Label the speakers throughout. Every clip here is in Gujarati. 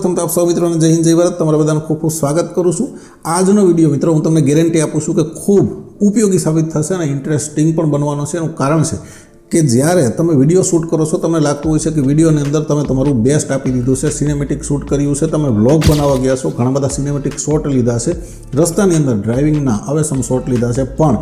Speaker 1: પ્રથમ તો આપ સૌ મિત્રોને જય હિન્દ, જય ભારત. તમારા બધાનું ખૂબ ખૂબ સ્વાગત કરું છું. આજનો વીડિયો મિત્રો, હું તમને ગેરંટી આપું છું કે ખૂબ ઉપયોગી સાબિત થશે અને ઇન્ટરેસ્ટિંગ પણ બનવાનો છે. એનું કારણ છે કે જ્યારે તમે વીડિયો શૂટ કરો છો, તમને લાગતું હોય છે કે વિડીયોની અંદર તમે તમારું બેસ્ટ આપી દીધું છે સિનેમેટિક શૂટ કર્યું છે, તમે વ્લોગ બનાવવા ગયા છો, ઘણા બધા સિનેમેટિક શોટ લીધા છે, રસ્તાની અંદર ડ્રાઇવિંગના અવેસમ શોટ લીધા છે, પણ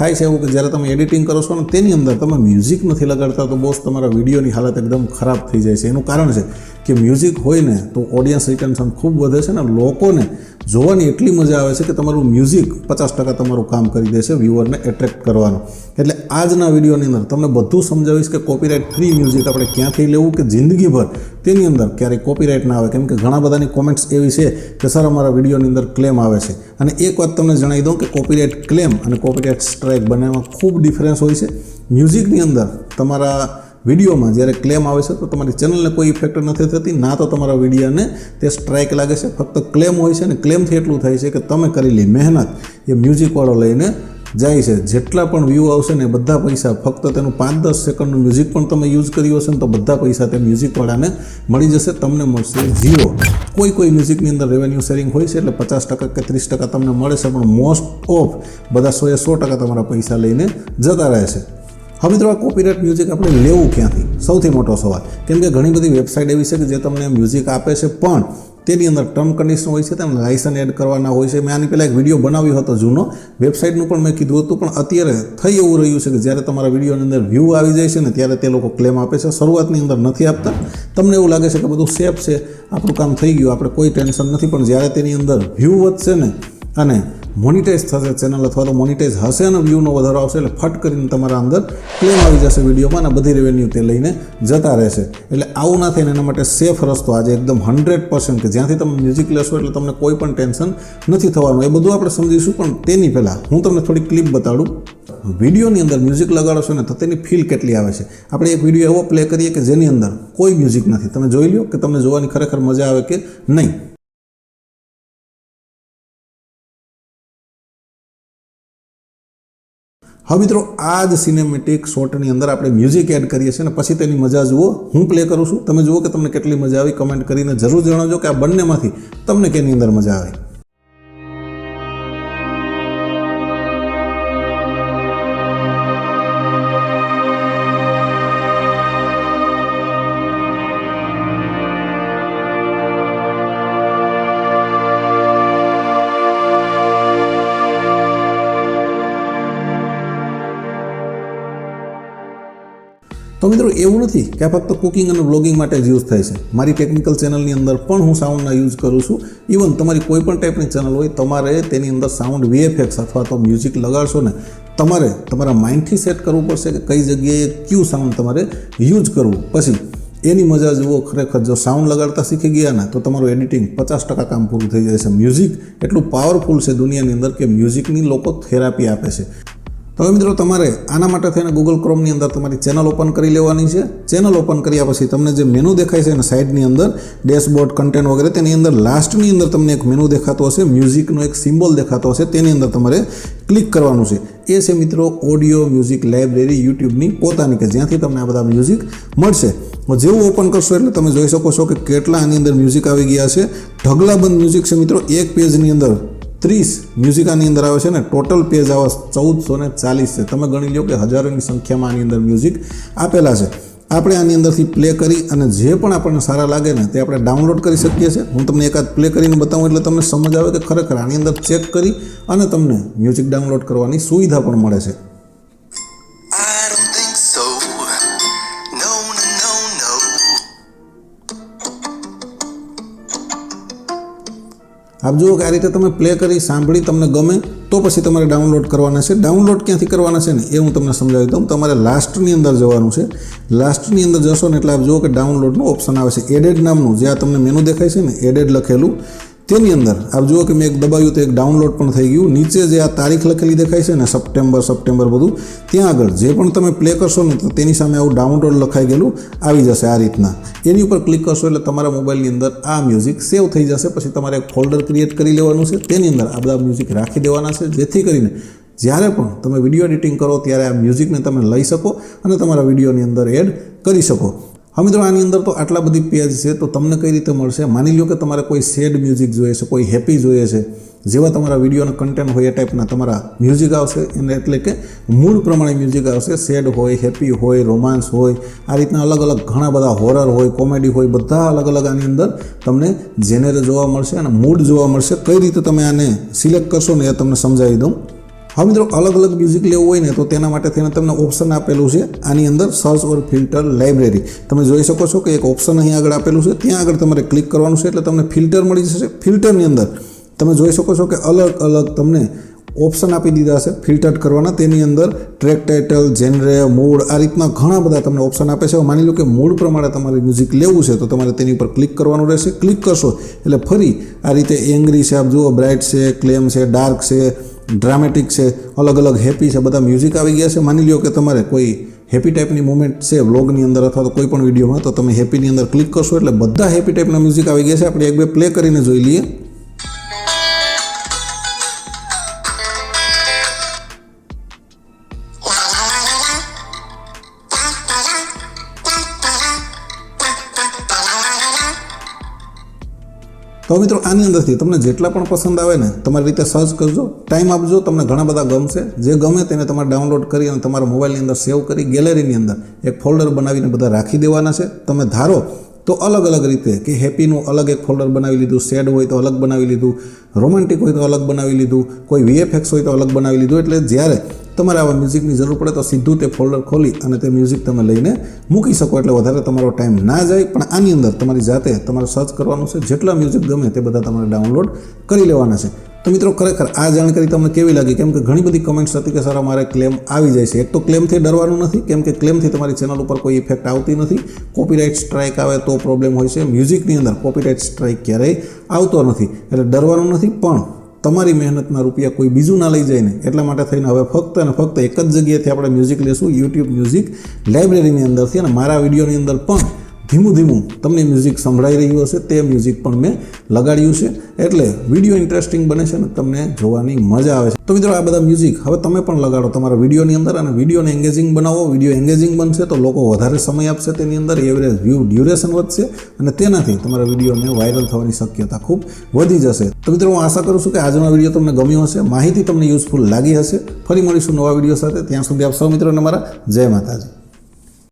Speaker 1: થાય છે એવું કે જ્યારે તમે એડિટિંગ કરો છો ને, તેની અંદર તમે મ્યુઝિક નથી લગાડતા, તો બોસ તમારા વિડીયોની હાલત એકદમ ખરાબ થઈ જાય છે. એનું કારણ છે કે મ્યુઝિક હોય ને, તો ઓડિયન્સ રિટેન્શન ખૂબ વધે છે ને, લોકોને જોવાની એટલી મજા આવે છે કે તમારું મ્યુઝિક પચાસ ટકા તમારું કામ કરી દે છે વ્યુઅરને એટ્રેક્ટ કરવાનું. એટલે આજના વિડીયોની અંદર તમને બધું સમજાવીશ કે કોપીરાઇટ ફ્રી મ્યુઝિક આપણે ક્યાંથી લેવું કે જિંદગીભર તેની અંદર ક્યારેય કોપીરાઇટ ના આવે. કેમ કે ઘણા બધાની કોમેન્ટ્સ એવી છે કે સર, અમારા વિડીયોની અંદર ક્લેમ આવે છે. અને એક વાત તમને જણાવી દઉં કે કોપીરાઇટ ક્લેમ અને કોપીરાઇટ સ્ટ્રાઇક બંનેમાં ખૂબ ડિફરન્સ હોય છે. મ્યુઝિકની અંદર તમારા વિડીયોમાં જ્યારે ક્લેમ આવે છે, તો તમારી ચેનલને કોઈ ઇફેક્ટ નથી થતી, ના તો તમારા વિડીયોને તે સ્ટ્રાઇક લાગે છે. ફક્ત ક્લેમ હોય છે અને ક્લેમથી એટલું થાય છે કે તમે કરેલી મહેનત એ મ્યુઝિકવાળો લઈને જાય છે. જેટલા પણ વ્યૂ આવશે ને બધા પૈસા ફક્ત તેનું પાંચ દસ સેકન્ડનું મ્યુઝિક પણ તમે યુઝ કર્યું હશે ને તો બધા પૈસા તે મ્યુઝિકવાળાને મળી જશે, તમને મળશે ઝીરો કોઈ કોઈ મ્યુઝિકની અંદર રેવન્યુ શેરિંગ હોય છે એટલે પચાસ ટકા કે ત્રીસ ટકા તમને મળે છે, પણ મોસ્ટ ઓફ બધા સો એ સો ટકા તમારા પૈસા લઈને જતા રહે છે. હવે મિત્રો આ કોપીરાઇટ મ્યુઝિક આપણે લેવું ક્યાંથી? સૌથી મોટો સવાલ. કેમ કે ઘણી બધી વેબસાઇટ એવી છે કે જે તમને મ્યુઝિક આપે છે, પણ તેની અંદર ટર્મ કન્ડિશન હોય છે તેમને લાયસન્સ એડ કરવાના હોય છે. મેં આની પહેલાં એક વીડિયો બનાવ્યો હતો જૂનો. વેબસાઇટનું પણ મેં કીધું હતું, પણ અત્યારે થઈ એવું રહ્યું છે કે જ્યારે તમારા વિડીયોની અંદર વ્યૂ આવી જાય છે ને ત્યારે તે લોકો ક્લેમ આપે છે. શરૂઆતની અંદર નથી આપતા. તમને એવું લાગે છે કે બધું સેફ છે? આપણું કામ થઈ ગયું. આપણે કોઈ ટેન્શન નથી. પણ જ્યારે તેની અંદર વ્યૂ વધશે ને, અને મોનિટાઈઝ થશે ચેનલ અથવા તો મોનિટાઈઝ હશે અને વ્યૂનો વધારો આવશે એટલે ફટ કરીને તમારા અંદર ક્લેમ આવી જશે વિડીયોમાં અને બધી રેવન્યુ તે લઈને જતા રહેશે. એટલે આવું ના થઈને એના માટે સેફ રસ્તો આજે એકદમ હંડ્રેડ પર્સન્ટ કે જ્યાંથી તમે મ્યુઝિક લેશો એટલે તમને કોઈ પણ ટેન્શન નથી થવાનું. એ બધું આપણે સમજીશું, પણ તેની પહેલાં હું તમને થોડી ક્લિપ બતાડું. વિડીયોની અંદર મ્યુઝિક લગાડો છો ને તો તેની ફીલ કેટલી આવે છે? આપણે એક વીડિયો એવો પ્લે કરીએ કે જેની અંદર કોઈ મ્યુઝિક નથી. તમે જોઈ લો કે તમને જોવાની ખરેખર મજા આવે કે નહીં? હવે મિત્રો, આ જ સિનેમેટિક શોર્ટની અંદર આપણે મ્યુઝિક એડ કરીએ છીએ અને પછી તેની મજા જુઓ. હું પ્લે કરું છું. તમે જુઓ કે તમને કેટલી મજા આવી. કમેન્ટ કરીને જરૂર જણાવજો કે આ બંનેમાંથી તમને કેની અંદર મજા આવે. તો મિત્રો એવું નથી કે આ ફક્ત કુકિંગ અને બ્લોગિંગ માટે જ યુઝ થાય છે. મારી ટેકનિકલ ચેનલની અંદર પણ હું સાઉન્ડના યુઝ કરું છું. ઇવન તમારી કોઈ પણ ટાઈપની ચેનલ હોય, તમારે તેની અંદર સાઉન્ડ વીએફએક્સ અથવા તો મ્યુઝિક લગાડશો ને, તમારે તમારા માઇન્ડથી સેટ કરવું પડશે કે કઈ જગ્યાએ કયું સાઉન્ડ તમારે યુઝ કરવું. પછી, એની મજા જુઓ, ખરેખર જો સાઉન્ડ લગાડતા શીખી ગયા ને, તો તમારું એડિટિંગ પચાસ ટકા કામ પૂરું થઈ જાય છે. મ્યુઝિક એટલું પાવરફુલ છે દુનિયાની અંદર કે મ્યુઝિકની લોકો થેરાપી આપે છે. હવે મિત્રો તમારે આના માટે થઈને ગૂગલ ક્રોમની અંદર તમારી ચેનલ ઓપન કરી લેવાની છે. ચેનલ ઓપન કર્યા પછી તમને જે મેનુ દેખાય છે એના સાઈડની અંદર ડેશબોર્ડ કન્ટેન્ટ વગેરે, તેની અંદર લાસ્ટની અંદર તમને એક મેનુ દેખાતો હશે મ્યુઝિકનો એક સિમ્બોલ દેખાતો હશે, તેની અંદર તમારે ક્લિક કરવાનું છે. એ છે મિત્રો ઓડિયો મ્યુઝિક લાઇબ્રેરી યુટ્યુબની પોતાની કે જ્યાંથી તમને આ બધા મ્યુઝિક મળશે. જેવું ઓપન કરશો એટલે તમે જોઈ શકો છો કે કેટલા આની અંદર મ્યુઝિક આવી ગયા છે. ઢગલાબંધ મ્યુઝિક છે મિત્રો, એક પેજની અંદર. ત્રીસ મ્યુઝિક આની અંદર આવે છે ને ટોટલ પેજ આવા ચૌદસો ને ચાલીસ છે. તમે ગણી લો કે હજારોની સંખ્યામાં આની અંદર મ્યુઝિક આપેલા છે. આપણે આની અંદરથી પ્લે કરી અને જે પણ આપણને સારા લાગે ને, તે આપણે ડાઉનલોડ કરી શકીએ છીએ. હું તમને એકાદ પ્લે કરીને બતાવું એટલે તમને સમજ આવે કે ખરેખર આની અંદર ચેક કરી અને તમને મ્યુઝિક ડાઉનલોડ કરવાની સુવિધા પણ મળે છે. આપ જુઓ કે આ રીતે તમે પ્લે કરી, સાંભળી, તમને ગમે, તો પછી તમારે ડાઉનલોડ કરવાના છે. ડાઉનલોડ ક્યાંથી કરવાના છે ને? એ હું તમને સમજાવી દઉં. તમારે લાસ્ટની અંદર જવાનું છે. લાસ્ટની અંદર જશો ને એટલે આપ જુઓ કે ડાઉનલોડનું ઓપ્શન આવે છે. એડેડ નામનું, જે આ તમને મેનુ દેખાય છે ને એડેડ લખેલું. તેની અંદર, આપ જુઓ કે મેં એક દબાવ્યું તો એક ડાઉનલોડ પણ થઈ ગયું. નીચે જે આ તારીખ લખેલી દેખાય છે ને, સપ્ટેમ્બર સપ્ટેમ્બર બધું, ત્યાં આગળ જે પણ તમે પ્લે કરશો ને, તો તેની સામે આવું ડાઉનલોડ લખાઈ ગયેલું આવી જશે આ રીતના. એની ઉપર ક્લિક કરશો એટલે તમારા મોબાઈલની અંદર આ મ્યુઝિક સેવ થઈ જશે. પછી તમારે એક ફોલ્ડર ક્રિએટ કરી લેવાનું છે. તેની અંદર આ બધા મ્યુઝિક રાખી દેવાના છે. જેથી કરીને જ્યારે પણ તમે વીડિયો એડિટિંગ કરો, ત્યારે આ મ્યુઝિકને તમે લઈ શકો અને તમારા વિડીયોની અંદર એડ કરી શકો. હવે મિત્રો, આની અંદર તો આટલા બધી પેજ છે, તો તમને કઈ રીતે મળશે? માની લો કે તમારે કોઈ સેડ મ્યુઝિક જોઈએ છે, કોઈ હેપી જોઈએ છે, જેવા તમારા વિડીયોના કન્ટેન્ટ હોય એ ટાઈપના તમારા મ્યુઝિક આવશે. એને એટલે કે મૂડ પ્રમાણે મ્યુઝિક આવશે. સેડ હોય હેપી હોય રોમાન્સ હોય, આ રીતના અલગ અલગ ઘણા બધા હોરર હોય કોમેડી હોય, બધા અલગ અલગ આની અંદર તમને જેનેર જોવા મળશે અને મૂડ જોવા મળશે. કઈ રીતે તમે આને સિલેક્ટ કરશો ને એ તમને સમજાવી દઉં. હવે મિત્રો, અલગ અલગ મ્યુઝિક લેવું હોય ને, તો તેના માટે થઈને તમને ઓપ્શન આપેલું છે. આની અંદર સર્ચ ઓર ફિલ્ટર લાઇબ્રેરી તમે જોઈ શકો છો કે એક ઓપ્શન અહીં આગળ આપેલું છે. ત્યાં આગળ તમારે ક્લિક કરવાનું છે, એટલે તમને ફિલ્ટર મળી જશે. ફિલ્ટરની અંદર તમે જોઈ શકો છો કે અલગ અલગ તમને ઓપ્શન આપી દીધા છે ફિલ્ટર કરવાના. તેની અંદર ટ્રેક ટાઇટલ જેનરે મૂડ આ રીતના ઘણા બધા તમને ઓપ્શન આપે છે. માની લો કે મૂડ પ્રમાણે તમારે મ્યુઝિક લેવું છે, તો તમારે તેની ઉપર ક્લિક કરવાનું રહેશે. ક્લિક કરશો, એટલે ફરી આ રીતે એંગ્રી છે, આપ જુઓ બ્રાઇટ છે ક્લેમ છે ડાર્ક છે ડ્રામેટિક છે, અલગ અલગ હેપી છે, બધા મ્યુઝિક આવી ગયા છે. માની લો કે તમારે કોઈ હેપી ટાઈપની મુમેન્ટ છે વ્લોગની અંદર અથવા તો કોઈ પણ વિડીયોમાં તો તમે હેપીની અંદર ક્લિક કરશો એટલે બધા હેપી ટાઈપના મ્યુઝિક આવી ગયા છે. આપણે એક બે પ્લે કરીને જોઈ લઈએ. તો મિત્રો, આની અંદરથી તમને જેટલા પણ પસંદ આવે ને, તમારી રીતે સર્ચ કરજો. ટાઈમ આપજો, તમને ઘણા બધા ગમશે. જે ગમે તેને તમારે ડાઉનલોડ કરી અને તમારા મોબાઈલની અંદર સેવ કરી ગેલેરીની અંદર એક ફોલ્ડર બનાવીને બધા રાખી દેવાના છે. તમે ધારો તો અલગ અલગ રીતે કે હેપીનું અલગ એક ફોલ્ડર બનાવી લીધું સેડ હોય તો અલગ બનાવી લીધું રોમેન્ટિક હોય તો અલગ બનાવી લીધું, કોઈ વીએફએક્સ હોય તો અલગ બનાવી લીધું. એટલે જ્યારે તમારે આવા મ્યુઝિકની જરૂર પડે તો સીધું તે ફોલ્ડર ખોલી અને તે મ્યુઝિક તમે લઈને મૂકી શકો. એટલે વધારે તમારો ટાઈમ ના જાય, પણ આની અંદર તમારી જાતે તમારે સર્ચ કરવાનું છે. જેટલા મ્યુઝિક ગમે તે બધા તમારે ડાઉનલોડ કરી લેવાના છે. તો મિત્રો ખરેખર આ જાણકારી તમને કેવી લાગી? કેમ કે ઘણી બધી કમેન્ટ્સ હતી કે, સર, અમારે ક્લેમ આવી જાય છે. એક તો ક્લેમથી ડરવાનું નથી, કેમ કે ક્લેમથી તમારી ચેનલ ઉપર કોઈ ઇફેક્ટ આવતી નથી. કોપીરાઇટ સ્ટ્રાઇક આવે તો પ્રોબ્લેમ હોય છે. મ્યુઝિકની અંદર કોપીરાઇટ સ્ટ્રાઇક ક્યારેય આવતો નથી. એટલે ડરવાનું નથી, પણ તમારી મહેનતના રૂપિયા કોઈ બીજું ના લઈ જાય ને, એટલા માટે થઈને હવે ફક્ત અને ફક્ત એક જ જગ્યાએથી આપણે મ્યુઝિક લેશું યુટ્યુબ મ્યુઝિક લાઇબ્રેરીની અંદરથી અને મારા વિડીયોની અંદર પણ ધીમું ધીમું તમને મ્યુઝિક સંભળાઈ રહ્યું હશે, તે મ્યુઝિક પણ મેં લગાડ્યું છે. એટલે વીડિયો ઇન્ટરેસ્ટિંગ બને છે ને તમને જોવાની મજા આવે છે. તો મિત્રો, આ બધા મ્યુઝિક હવે તમે પણ લગાડો તમારા વિડીયોની અંદર અને વિડીયોને એંગેજિંગ બનાવો. વીડિયો એંગેજિંગ બનશે તો લોકો વધારે સમય આપશે તેની અંદર એવરેજ વ્યૂ ડ્યુરેશન વધશે અને તેનાથી તમારા વિડીયોને વાયરલ થવાની શક્યતા ખૂબ વધી જશે. તો મિત્રો, હું આશા કરું છું કે આજનો વીડિયો તમને ગમ્યો હશે, માહિતી તમને યુઝફુલ લાગી હશે. ફરી મળીશું નવા વીડિયો સાથે. ત્યાં સુધી આપ સૌ મિત્રોને મારા જય માતાજી.